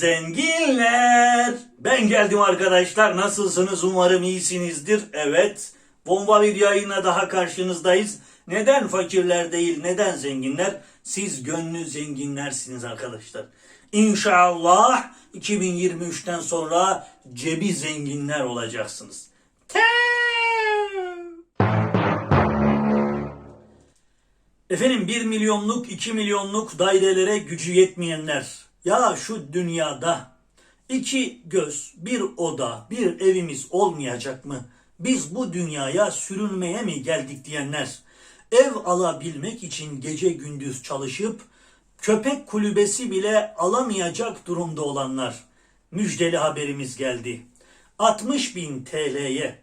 Zenginler. Ben geldim arkadaşlar. Nasılsınız? Umarım iyisinizdir. Evet. Bomba bir yayına daha karşınızdayız. Neden fakirler değil, neden zenginler? Siz gönlü zenginlersiniz arkadaşlar. İnşallah 2023'ten sonra cebi zenginler olacaksınız. Efendim 1 milyonluk 2 milyonluk dairelere gücü yetmeyenler ya şu dünyada iki göz bir oda bir evimiz olmayacak mı? Biz bu dünyaya sürünmeye mi geldik diyenler ev alabilmek için gece gündüz çalışıp köpek kulübesi bile alamayacak durumda olanlar müjdeli haberimiz geldi. 60 bin TL'ye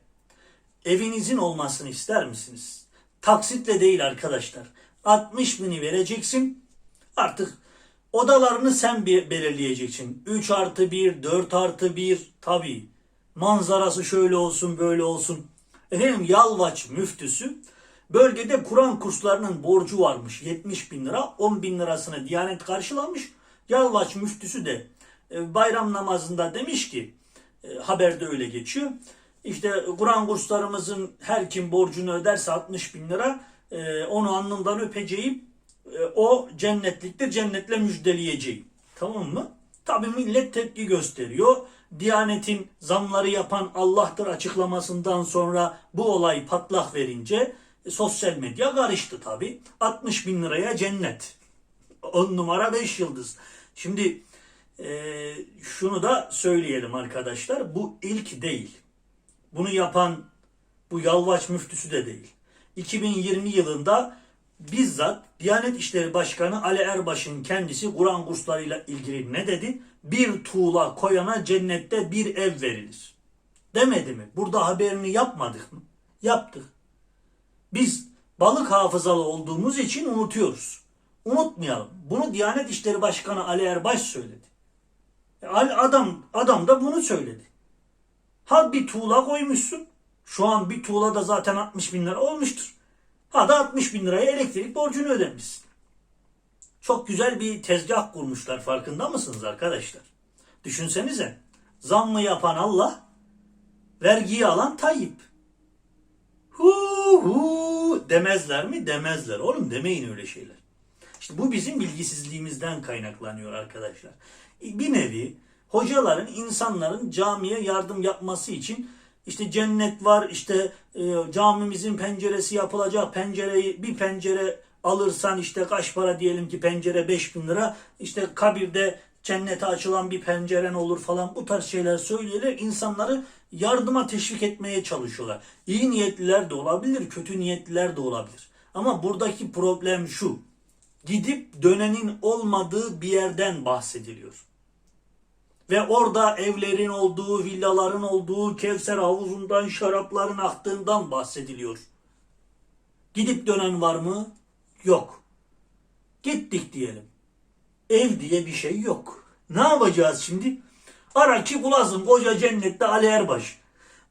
evinizin olmasını ister misiniz? Taksitle değil arkadaşlar. 60 bini vereceksin. Artık odalarını sen belirleyeceksin. 3 artı 1, 4 artı 1 tabii. Manzarası şöyle olsun böyle olsun. Efendim Yalvaç müftüsü bölgede Kur'an kurslarının borcu varmış 70 bin lira. 10 bin lirasını Diyanet karşılamış. Yalvaç müftüsü de e, bayram namazında demiş ki e, haberde öyle geçiyor. İşte Kur'an kurslarımızın her kim borcunu öderse 60 bin lira e, onu alnından öpeceğim. E, o cennetliktir cennetle müjdeleyeceğim. Tamam mı? Tabi millet tepki gösteriyor. Diyanetin zamları yapan Allah'tır açıklamasından sonra bu olay patlak verince e, sosyal medya karıştı tabi. 60 bin liraya cennet. 10 numara 5 yıldız. Şimdi e, şunu da söyleyelim arkadaşlar. Bu ilk değil. Bunu yapan bu Yalvaç müftüsü de değil. 2020 yılında bizzat Diyanet İşleri Başkanı Ali Erbaş'ın kendisi Kur'an kurslarıyla ilgili ne dedi? Bir tuğla koyana cennette bir ev verilir. Demedi mi? Burada haberini yapmadık mı? Yaptık. Biz balık hafızalı olduğumuz için unutuyoruz. Unutmayalım. Bunu Diyanet İşleri Başkanı Ali Erbaş söyledi. E, Adam, adam da bunu söyledi. Ha bir tuğla koymuşsun. Şu an bir tuğla da zaten 60 bin lira olmuştur. Ha da 60 bin liraya elektrik borcunu ödemişsin. Çok güzel bir tezgah kurmuşlar farkında mısınız arkadaşlar? Düşünsenize. Zammı yapan Allah, vergiyi alan Tayyip. Hu hu demezler mi? Demezler. Oğlum demeyin öyle şeyler. İşte bu bizim bilgisizliğimizden kaynaklanıyor arkadaşlar. Bir nevi hocaların insanların camiye yardım yapması için işte cennet var işte e, camimizin penceresi yapılacak pencereyi bir pencere alırsan işte kaç para diyelim ki pencere 5000 lira işte kabirde cennete açılan bir penceren olur falan bu tarz şeyler söyleyerek insanları yardıma teşvik etmeye çalışıyorlar. İyi niyetliler de olabilir, kötü niyetliler de olabilir. Ama buradaki problem şu. Gidip dönenin olmadığı bir yerden bahsediliyor. Ve orada evlerin olduğu, villaların olduğu, Kevser havuzundan şarapların aktığından bahsediliyor. Gidip dönen var mı? Yok. Gittik diyelim. Ev diye bir şey yok. Ne yapacağız şimdi? Ara ki bulasın koca cennette Ali Erbaş.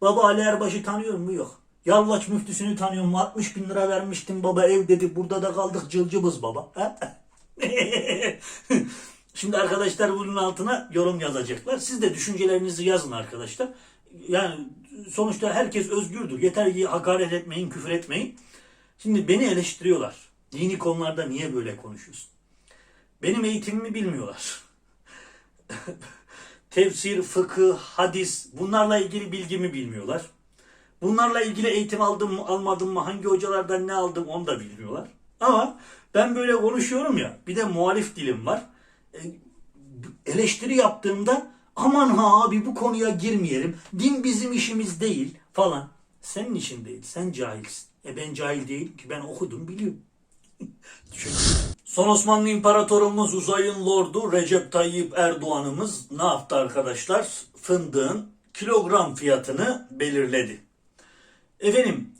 Baba Ali Erbaş'ı tanıyor mu? Yok. Yalvaç müftüsünü tanıyor mu? 60 bin lira vermiştim baba ev dedi. Burada da kaldık cılcıbız baba. Şimdi arkadaşlar bunun altına yorum yazacaklar. Siz de düşüncelerinizi yazın arkadaşlar. Yani sonuçta herkes özgürdür. Yeter ki hakaret etmeyin, küfür etmeyin. Şimdi beni eleştiriyorlar. Dini konularda niye böyle konuşuyorsun? Benim eğitimimi bilmiyorlar. Tefsir, fıkıh, hadis bunlarla ilgili bilgimi bilmiyorlar. Bunlarla ilgili eğitim aldım mı almadım mı hangi hocalardan ne aldım onu da bilmiyorlar. Ama ben böyle konuşuyorum ya bir de muhalif dilim var. E, eleştiri yaptığımda aman ha abi bu konuya girmeyelim. Din bizim işimiz değil falan. Senin işin değil. Sen cahilsin. E ben cahil değilim ki ben okudum biliyorum. Son Osmanlı İmparatorumuz uzayın lordu Recep Tayyip Erdoğan'ımız ne yaptı arkadaşlar? Fındığın kilogram fiyatını belirledi. Efendim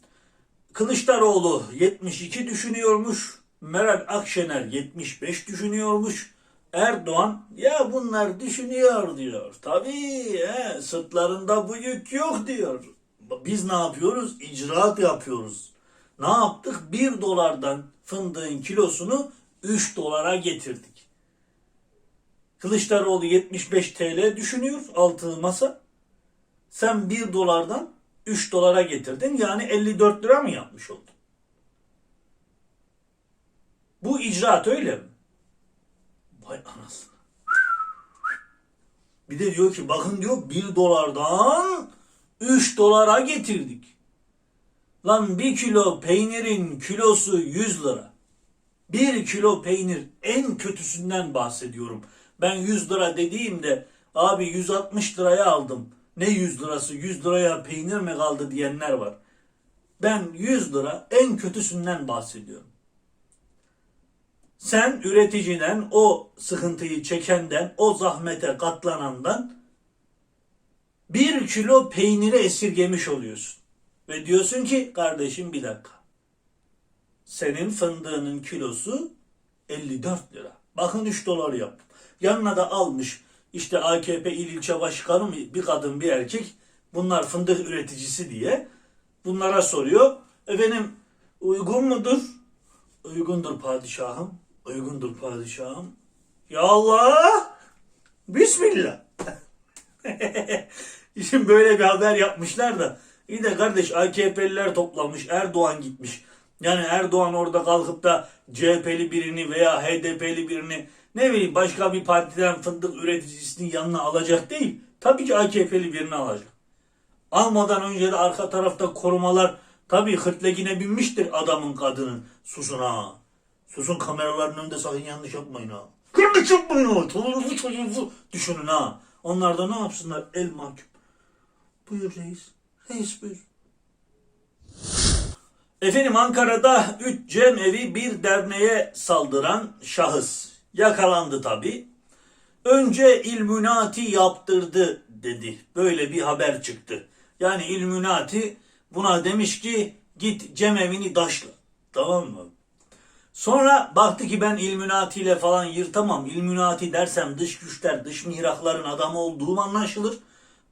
Kılıçdaroğlu 72 düşünüyormuş. Meral Akşener 75 düşünüyormuş. Erdoğan ya bunlar düşünüyor diyor. Tabii he, sırtlarında bu yük yok diyor. Biz ne yapıyoruz? İcraat yapıyoruz. Ne yaptık? 1 dolardan fındığın kilosunu 3 dolara getirdik. Kılıçdaroğlu 75 TL düşünüyor altı masa. Sen 1 dolardan 3 dolara getirdin. Yani 54 lira mı yapmış oldun? Bu icraat öyle mi? Vay anasını. Bir de diyor ki bakın diyor 1 dolardan 3 dolara getirdik. Lan 1 kilo peynirin kilosu 100 lira. 1 kilo peynir en kötüsünden bahsediyorum. Ben 100 lira dediğimde abi 160 liraya aldım. Ne 100 lirası 100 liraya peynir mi kaldı diyenler var. Ben 100 lira en kötüsünden bahsediyorum. Sen üreticiden, o sıkıntıyı çekenden, o zahmete katlanandan bir kilo peyniri esirgemiş oluyorsun. Ve diyorsun ki kardeşim bir dakika. Senin fındığının kilosu 54 lira. Bakın 3 dolar yaptım. Yanına da almış işte AKP il ilçe başkanı mı bir kadın bir erkek bunlar fındık üreticisi diye bunlara soruyor. Efendim uygun mudur? Uygundur padişahım. Uygundur padişahım. Ya Allah! Bismillah. Şimdi böyle bir haber yapmışlar da iyi de kardeş AKP'liler toplamış Erdoğan gitmiş. Yani Erdoğan orada kalkıp da CHP'li birini veya HDP'li birini ne bileyim başka bir partiden fındık üreticisinin yanına alacak değil. Tabii ki AKP'li birini alacak. Almadan önce de arka tarafta korumalar tabii hırtlegine binmiştir adamın kadının. Susun ha. Susun kameraların önünde sakın yanlış yapmayın ha. Yanlış yapmayın ha. Çoluğunuzu çocuğunuzu düşünün ha. Onlar da ne yapsınlar? El mahkum. Buyur reis. Reis buyur. Efendim Ankara'da 3 cemevi bir derneğe saldıran şahıs yakalandı tabi. Önce ilmünati yaptırdı dedi. Böyle bir haber çıktı. Yani ilmünati buna demiş ki git cemevini daşla. Tamam mı? Sonra baktı ki ben ilmünati ile falan yırtamam. İlmünati dersem dış güçler, dış mihrakların adamı olduğum anlaşılır.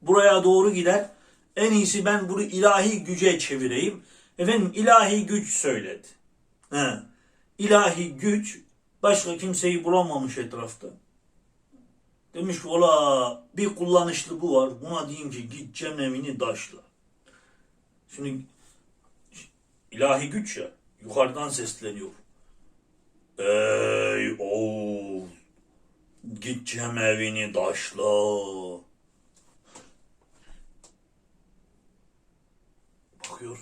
Buraya doğru gider. En iyisi ben bunu ilahi güce çevireyim. Efendim ilahi güç söyledi. He. İlahi güç başka kimseyi bulamamış etrafta. Demiş ki ola bir kullanışlı bu var. Buna diyeyim ki git cemevini daşla. Şimdi ilahi güç ya yukarıdan sesleniyor. Ey oğul git cemevini daşla. Bakıyor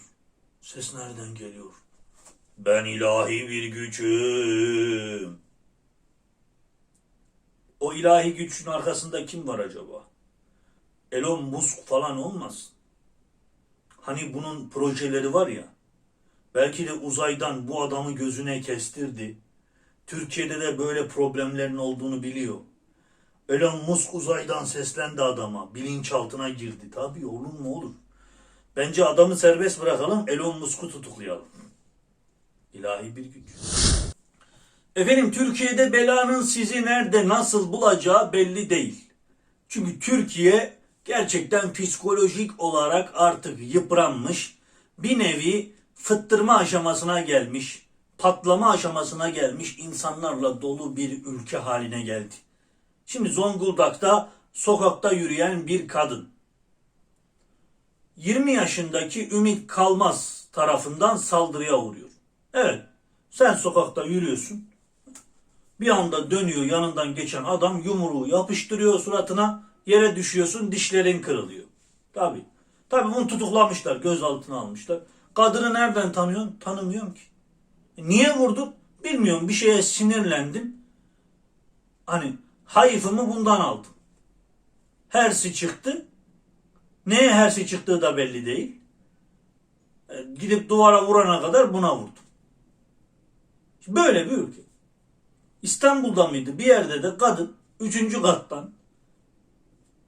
ses nereden geliyor? Ben ilahi bir gücüm. O ilahi gücün arkasında kim var acaba? Elon Musk falan olmaz. Hani bunun projeleri var ya. Belki de uzaydan bu adamı gözüne kestirdi. Türkiye'de de böyle problemlerin olduğunu biliyor. Elon Musk uzaydan seslendi adama. Bilinçaltına girdi. Tabii olur mu olur. Bence adamı serbest bırakalım. Elon Musk'u tutuklayalım. İlahi bir güç. Efendim Türkiye'de belanın sizi nerede nasıl bulacağı belli değil. Çünkü Türkiye gerçekten psikolojik olarak artık yıpranmış. Bir nevi fıttırma aşamasına gelmiş, patlama aşamasına gelmiş insanlarla dolu bir ülke haline geldi. Şimdi Zonguldak'ta sokakta yürüyen bir kadın. 20 yaşındaki Ümit Kalmaz tarafından saldırıya uğruyor. Evet, sen sokakta yürüyorsun. Bir anda dönüyor yanından geçen adam yumruğu yapıştırıyor suratına. Yere düşüyorsun dişlerin kırılıyor. Tabi. Tabi bunu tutuklamışlar gözaltına almışlar. Kadını nereden tanıyorsun? Tanımıyorum ki. Niye vurdun? Bilmiyorum bir şeye sinirlendim. Hani hayfımı bundan aldım. Hersi çıktı. Neye hersi çıktığı da belli değil. E, gidip duvara vurana kadar buna vurdum. Böyle bir ülke. İstanbul'da mıydı? Bir yerde de kadın üçüncü kattan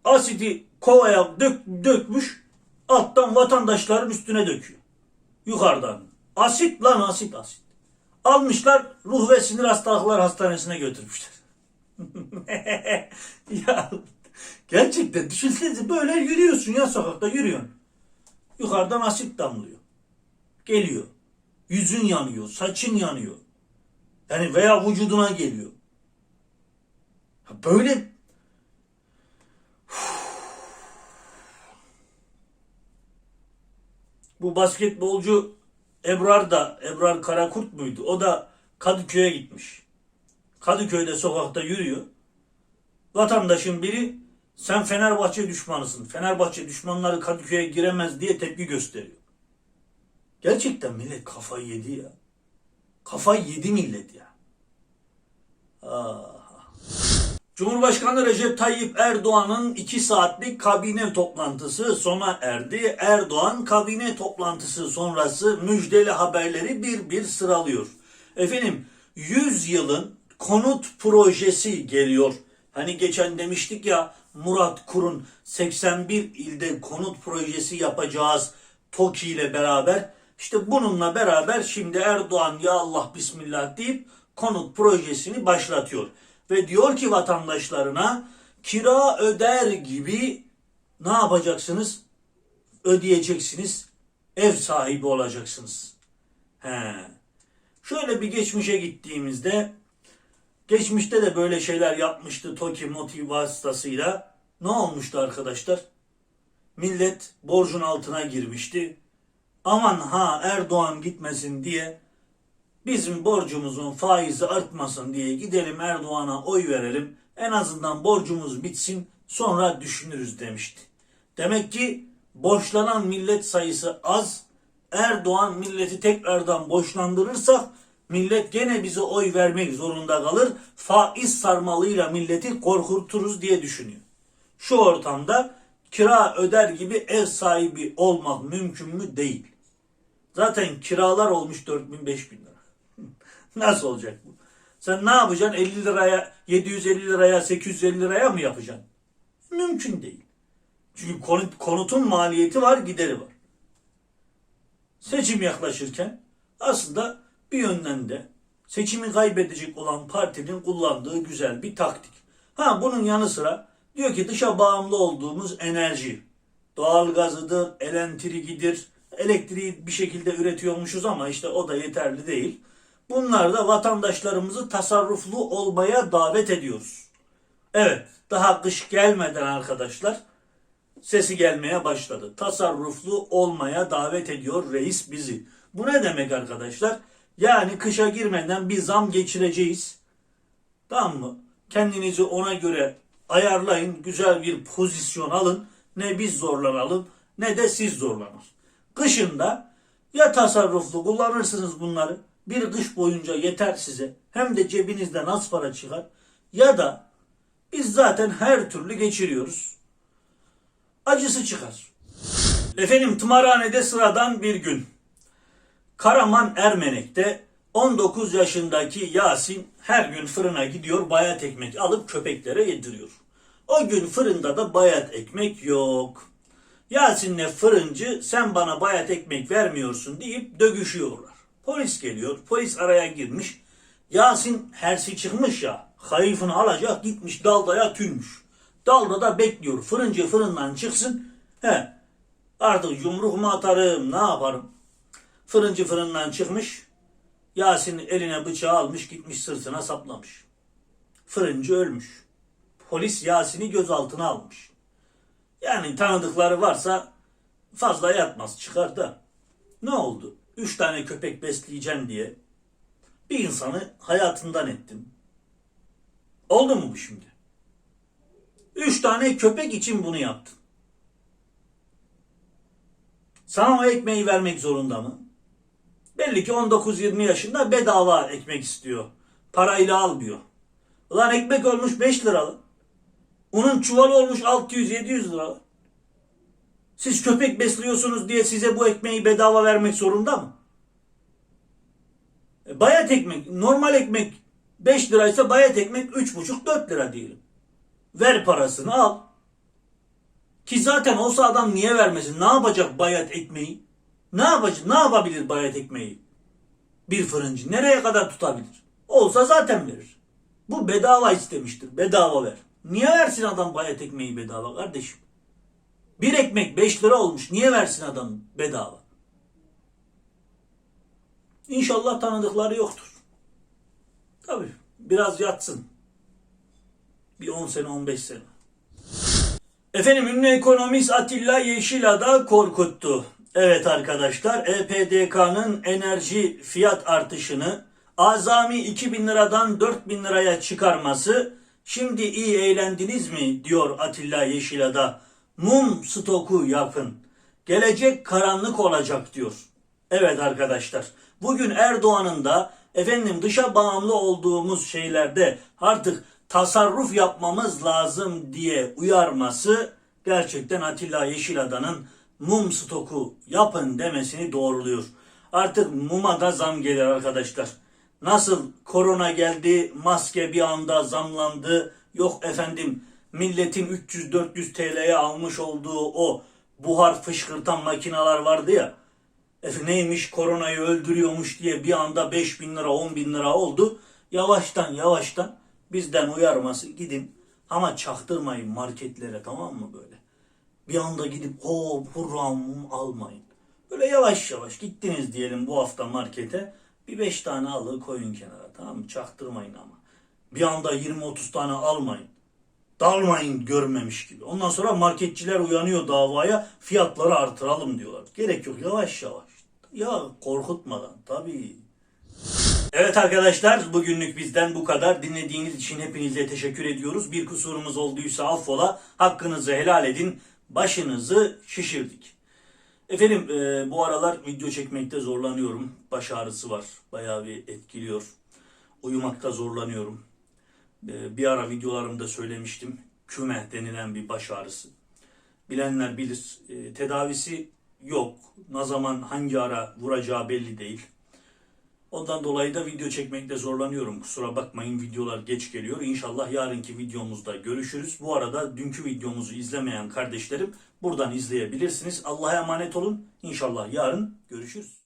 asiti kovaya dök, dökmüş alttan vatandaşların üstüne döküyor. Yukarıdan. Asit lan asit asit. Almışlar ruh ve sinir hastalıklar hastanesine götürmüşler. ya gerçekten düşünsenize böyle yürüyorsun ya sokakta yürüyorsun. Yukarıdan asit damlıyor. Geliyor. Yüzün yanıyor, saçın yanıyor. Yani veya vücuduna geliyor. böyle bu basketbolcu Ebrar da Ebrar Karakurt muydu? O da Kadıköy'e gitmiş. Kadıköy'de sokakta yürüyor. Vatandaşın biri sen Fenerbahçe düşmanısın. Fenerbahçe düşmanları Kadıköy'e giremez diye tepki gösteriyor. Gerçekten millet kafayı yedi ya. Kafayı yedi millet ya. Ah. Cumhurbaşkanı Recep Tayyip Erdoğan'ın 2 saatlik kabine toplantısı sona erdi. Erdoğan kabine toplantısı sonrası müjdeli haberleri bir bir sıralıyor. Efendim 100 yılın konut projesi geliyor. Hani geçen demiştik ya Murat Kur'un 81 ilde konut projesi yapacağız TOKİ ile beraber. İşte bununla beraber şimdi Erdoğan ya Allah bismillah deyip konut projesini başlatıyor. Ve diyor ki vatandaşlarına kira öder gibi ne yapacaksınız? Ödeyeceksiniz. Ev sahibi olacaksınız. He. Şöyle bir geçmişe gittiğimizde geçmişte de böyle şeyler yapmıştı TOKİ MOTİ vasıtasıyla. Ne olmuştu arkadaşlar? Millet borcun altına girmişti. Aman ha Erdoğan gitmesin diye bizim borcumuzun faizi artmasın diye gidelim Erdoğan'a oy verelim. En azından borcumuz bitsin sonra düşünürüz demişti. Demek ki borçlanan millet sayısı az. Erdoğan milleti tekrardan borçlandırırsak millet gene bize oy vermek zorunda kalır. Faiz sarmalıyla milleti korkuturuz diye düşünüyor. Şu ortamda kira öder gibi ev sahibi olmak mümkün mü? Değil. Zaten kiralar olmuş 4000 5000 lira. Nasıl olacak bu? Sen ne yapacaksın? 50 liraya, 750 liraya, 850 liraya mı yapacaksın? Mümkün değil. Çünkü konut, konutun maliyeti var, gideri var. Seçim yaklaşırken aslında bir yönden de seçimi kaybedecek olan partinin kullandığı güzel bir taktik. Ha bunun yanı sıra diyor ki dışa bağımlı olduğumuz enerji, doğalgazıdır, elektriğidir, elektriği bir şekilde üretiyormuşuz ama işte o da yeterli değil. Bunlar da vatandaşlarımızı tasarruflu olmaya davet ediyoruz. Evet, daha kış gelmeden arkadaşlar sesi gelmeye başladı. Tasarruflu olmaya davet ediyor reis bizi. Bu ne demek arkadaşlar? Yani kışa girmeden bir zam geçireceğiz. Tamam mı? Kendinizi ona göre ayarlayın. Güzel bir pozisyon alın. Ne biz zorlanalım ne de siz zorlanın. Kışında ya tasarruflu kullanırsınız bunları. Bir kış boyunca yeter size. Hem de cebinizden az para çıkar. Ya da biz zaten her türlü geçiriyoruz. Acısı çıkar. Efendim tımarhanede sıradan bir gün. Karaman Ermenek'te 19 yaşındaki Yasin her gün fırına gidiyor bayat ekmek alıp köpeklere yediriyor. O gün fırında da bayat ekmek yok. Yasin'le fırıncı sen bana bayat ekmek vermiyorsun deyip dövüşüyorlar. Polis geliyor. Polis araya girmiş. Yasin hersi çıkmış ya. Hayıfını alacak gitmiş daldaya tünmüş. Dalda da bekliyor. Fırıncı fırından çıksın. He. Artık yumruk mu atarım ne yaparım? Fırıncı fırından çıkmış. Yasin eline bıçağı almış gitmiş sırtına saplamış. Fırıncı ölmüş. Polis Yasin'i gözaltına almış. Yani tanıdıkları varsa fazla yatmaz çıkar da. Ne oldu? Üç tane köpek besleyeceğim diye bir insanı hayatından ettim. Oldu mu bu şimdi? Üç tane köpek için bunu yaptın. Sana o ekmeği vermek zorunda mı? Belli ki 19-20 yaşında bedava ekmek istiyor. Parayla almıyor. Ulan ekmek olmuş 5 liralık. Unun çuvalı olmuş 600-700 lira. Siz köpek besliyorsunuz diye size bu ekmeği bedava vermek zorunda mı? E, bayat ekmek, normal ekmek 5 liraysa bayat ekmek 3,5-4 lira diyelim. Ver parasını al. Ki zaten olsa adam niye vermesin? Ne yapacak bayat ekmeği? Ne yapacak? Ne yapabilir bayat ekmeği? Bir fırıncı nereye kadar tutabilir? Olsa zaten verir. Bu bedava istemiştir. Bedava ver. Niye versin adam bayat ekmeği bedava kardeşim? Bir ekmek 5 lira olmuş. Niye versin adam bedava? İnşallah tanıdıkları yoktur. Tabii biraz yatsın. Bir 10 sene 15 sene. Efendim ünlü ekonomist Atilla Yeşilada korkuttu. Evet arkadaşlar EPDK'nın enerji fiyat artışını azami 2000 liradan 4000 liraya çıkarması şimdi iyi eğlendiniz mi diyor Atilla Yeşilada. Mum stoku yapın. Gelecek karanlık olacak diyor. Evet arkadaşlar bugün Erdoğan'ın da efendim dışa bağımlı olduğumuz şeylerde artık tasarruf yapmamız lazım diye uyarması gerçekten Atilla Yeşilada'nın mum stoku yapın demesini doğruluyor. Artık muma da zam gelir arkadaşlar. Nasıl korona geldi, maske bir anda zamlandı. Yok efendim milletin 300-400 TL'ye almış olduğu o buhar fışkırtan makineler vardı ya. Efe neymiş koronayı öldürüyormuş diye bir anda 5 bin lira 10 bin lira oldu. Yavaştan yavaştan bizden uyarması gidin ama çaktırmayın marketlere tamam mı böyle. Bir anda gidip o hurram almayın. Böyle yavaş yavaş gittiniz diyelim bu hafta markete. Bir 5 tane alı koyun kenara tamam mı? Çaktırmayın ama. Bir anda 20-30 tane almayın. Dalmayın görmemiş gibi. Ondan sonra marketçiler uyanıyor davaya fiyatları artıralım diyorlar. Gerek yok yavaş yavaş. Ya korkutmadan tabii. Evet arkadaşlar bugünlük bizden bu kadar. Dinlediğiniz için hepinize teşekkür ediyoruz. Bir kusurumuz olduysa affola. Hakkınızı helal edin. Başınızı şişirdik. Efendim e, bu aralar video çekmekte zorlanıyorum. Baş ağrısı var. Bayağı bir etkiliyor. Uyumakta zorlanıyorum. E, bir ara videolarımda söylemiştim. Küme denilen bir baş ağrısı. Bilenler bilir. E, tedavisi yok. Ne zaman hangi ara vuracağı belli değil. Ondan dolayı da video çekmekte zorlanıyorum. Kusura bakmayın videolar geç geliyor. İnşallah yarınki videomuzda görüşürüz. Bu arada dünkü videomuzu izlemeyen kardeşlerim buradan izleyebilirsiniz. Allah'a emanet olun. İnşallah yarın görüşürüz.